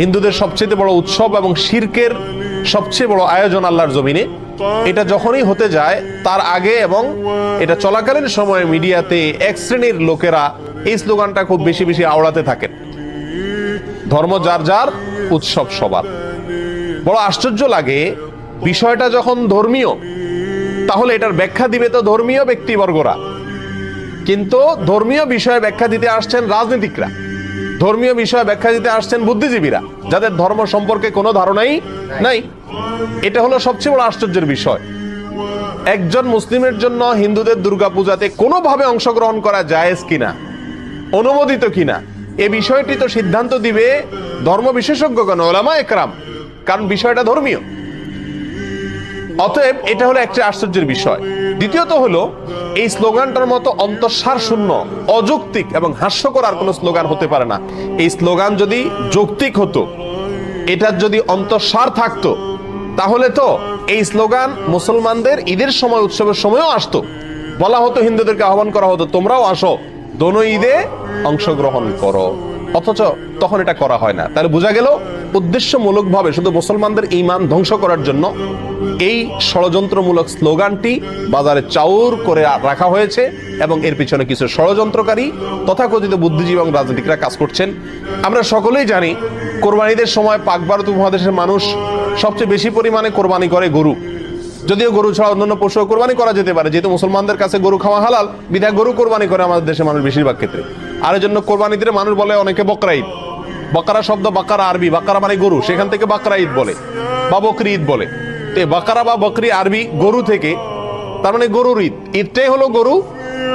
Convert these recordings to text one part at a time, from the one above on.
হিন্দুদের সবচেয়ে বড় উৎসব এবং শির্কের সবচেয়ে বড় আয়োজন আল্লাহর জমিনে, এটা যখনই হতে যায়, তার আগে এবং এটা চলাকালীন সময়ে মিডিয়াতে এক শ্রেণির লোকেরা এই স্লোগানটা খুব বেশি বেশি আওড়াতে থাকেন। ধর্ম যার যার, উৎসব সবার। বড় আশ্চর্য লাগে, বিষয়টা যখন ধর্মীয়, তাহলে এটার ব্যাখ্যা দিবে তো ধর্মীয় ব্যক্তিবর্গরা। কিন্তু ধর্মীয় বিষয়ে ব্যাখ্যা দিতে আসছেন রাজনীতিকরা। ধর্মীয় বিষয়ে ব্যাখ্যা দিতে আসছেন বুদ্ধিজীবীরা, যাদের ধর্ম সম্পর্কে কোনো ধারণাই নাই। এটা হলো সবচেয়ে বড় আশ্চর্যের বিষয়। একজন মুসলিমের জন্য হিন্দুদের দুর্গাপূজাতে কোনোভাবে অংশগ্রহণ করা জায়েজ কিনা, অনুমোদিত কিনা, এ বিষয়টি তো সিদ্ধান্ত দিবে ধর্ম বিশেষজ্ঞগণ, ওলামা একরাম, কারণ বিষয়টা ধর্মীয়। অতএব এটা হলো একটা আশ্চর্যের বিষয়। দ্বিতীয়ত হলো এই স্লোগানটার মতো অন্তঃসার শূন্য, অযৌক্তিক এবং হাস্যকর আর কোনো স্লোগান হতে পারে না। এই স্লোগান যদি যৌক্তিক হতো, এটার যদি অন্তঃসার থাকতো, তাহলে তো এই স্লোগান মুসলমানদের ঈদের সময়, উৎসবের সময়ও আসতো। বলা হতো, হিন্দুদেরকে আহ্বান করা হতো, তোমরাও আসো, দোনো ঈদে অংশগ্রহণ করো। অথচ তখন এটা করা হয় না। তাহলে বোঝা গেল উদ্দেশ্যমূলকভাবে শুধু মুসলমানদের ইমান ধ্বংস করার জন্য এই ষড়যন্ত্রমূলক স্লোগানটি বাজারে চাউর করে রাখা হয়েছে এবং এর পিছনে কিছু ষড়যন্ত্রকারী, তথাকথিত বুদ্ধিজীবী এবং রাজনীতিকরা কাজ করছেন। আমরা সকলেই জানি, কোরবানিদের সময় পাক ভারত উপমহাদেশের মানুষ সবচেয়ে বেশি পরিমাণে কোরবানি করে গরু। যদিও গরু ছাড়া অন্যান্য পশু কোরবানি করা যেতে পারে, যেহেতু মুসলমানদের কাছে গরু খাওয়া হালাল, বিধায় গরু কোরবানি করে আমাদের দেশে মানুষ বেশিরভাগ ক্ষেত্রে। আর এর জন্য কোরবানিতে মানুষ বলে অনেকে বকরা ঈদ বকারা শব্দ বাকারা আরবি, বাকারা মানে গরু, সেখান থেকে বাকরা ঈদ বলে, বা বকরি ঈদ বলে। তো বাকারা বা বকরি আরবি গরু থেকে, তার মানে গরুর ঈদ। ঈদটাই হলো গরু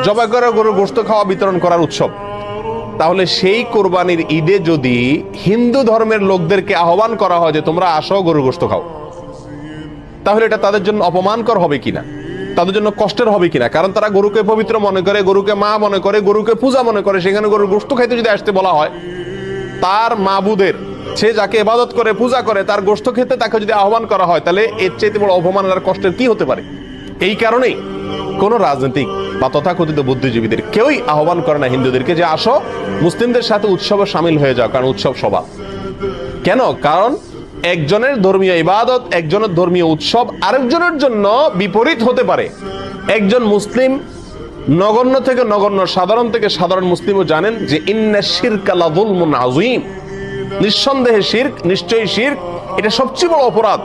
জবাই করে গরুর গোস্ত খাওয়া, বিতরণ করার উৎসব। তাহলে সেই কোরবানির ঈদে যদি হিন্দু ধর্মের লোকদেরকে আহ্বান করা হয় যে, তোমরা আসো, গরুর গোস্ত খাও। তাহলে এটা তাদের জন্য অপমানকর হবে কিনা? তাদের জন্য কষ্টের হবে কিনা? কারণ তারা গরুকে পবিত্র মনে করে, গরুকে মা মনে করে, গরুকে পূজা মনে করে, সেখানে গরুর গোস্ত খাইতে যদি আসতে বলা হয় তার মাবুদের। সে যাকে ইবাদত করে, পূজা করে, তার গোস্ত খেতে তাকে যদি আহ্বান করা হয়, তাহলে এর চাইতে বড় অপমান আর কষ্টের কি হতে পারে? এই কারণেই কোন রাজনৈতিক বা তথাকথিত বুদ্ধিজীবীদের কেউই আহ্বান করে না হিন্দুদেরকে যে আসো, মুসলিমদের সাথে উৎসবে সামিল হয়ে যাও, কারণ উৎসব সভা। কেন? কারণ একজনের ধর্মীয় ইবাদত, একজনের ধর্মীয় উৎসব আরেকজনের জন্য বিপরীত হতে পারে। একজন মুসলিম নগণ্য থেকে নগণ্য, সাধারণ থেকে সাধারণ মুসলিমও জানেন যে নিঃসন্দেহে শিরক, নিশ্চয়ই শিরক, এটা সবচেয়ে বড় অপরাধ।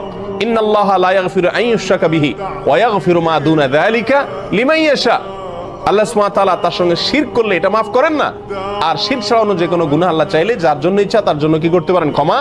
আর শিরক ছাড়ানো যে কোনো গুনাহ আল্লাহ চাইলে যার জন্য ইচ্ছা তার জন্য কি করতে পারেন? ক্ষমা